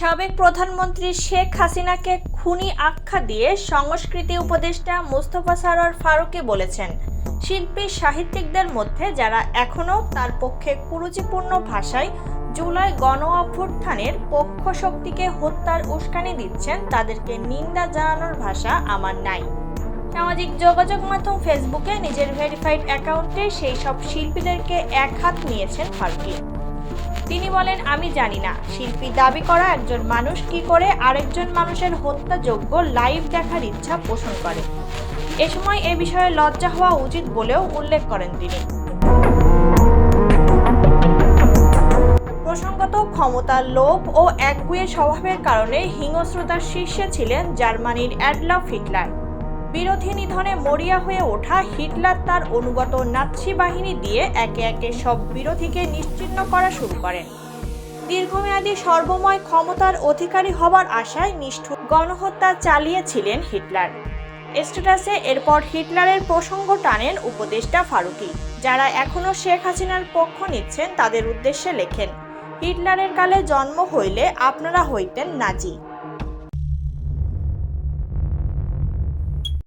সাবেক প্রধানমন্ত্রী শেখ হাসিনাকে খুনি আখ্যা দিয়ে সংস্কৃতি উপদেষ্টা মোস্তফা সারোয়ার ফারুকী বলেছেন। শিল্পী, সাহিত্যিকদের মধ্যে যারা এখনও তার পক্ষে কুরুচিপূর্ণ ভাষায় জুলাই গণ অভ্যুত্থানের পক্ষ শক্তিকে হত্যার উস্কানি দিচ্ছেন, তাদেরকে নিন্দা জানানোর ভাষা আমার নাই। সামাজিক যোগাযোগ মাধ্যম ফেসবুকে নিজের ভেরিফাইড অ্যাকাউন্টে সেই সব শিল্পীদেরকে এক হাত নিয়েছেন ফারুকী। তিনি বলেন, আমি জানি না। শিল্পী দাবি করা একজন মানুষ কি করে আরেকজন মানুষের হত্যাযোগ্য লাইভ দেখার ইচ্ছা পোষণ করে। এ সময় এ বিষয়ে লজ্জা হওয়া উচিত বলেও উল্লেখ করেন তিনি। প্রসঙ্গত, ক্ষমতার লোভ ও একগুয়ে স্বভাবের কারণে হিংস্রতার শীর্ষে ছিলেন জার্মানির অ্যাডলফ হিটলার। বিরোধী নিধনে মরিয়া হয়ে ওঠা হিটলার তার অনুগত নাৎসি বাহিনী দিয়ে একে একে সব বিরোধীকে নিশ্চিহ্ন করা শুরু করেন দীর্ঘমেয়াদী সর্বময় ক্ষমতার অধিকারী হবার আশায় নিষ্ঠুর গণহত্যা চালিয়েছিলেন হিটলার। স্ট্যাটাসে এরপর হিটলারের প্রসঙ্গ টানেন উপদেষ্টা ফারুকি, যারা এখনও শেখ হাসিনার পক্ষ নিচ্ছেন তাদের উদ্দেশ্যে লেখেন, হিটলারের কালে জন্ম হইলে আপনারা হইতেন নাজি।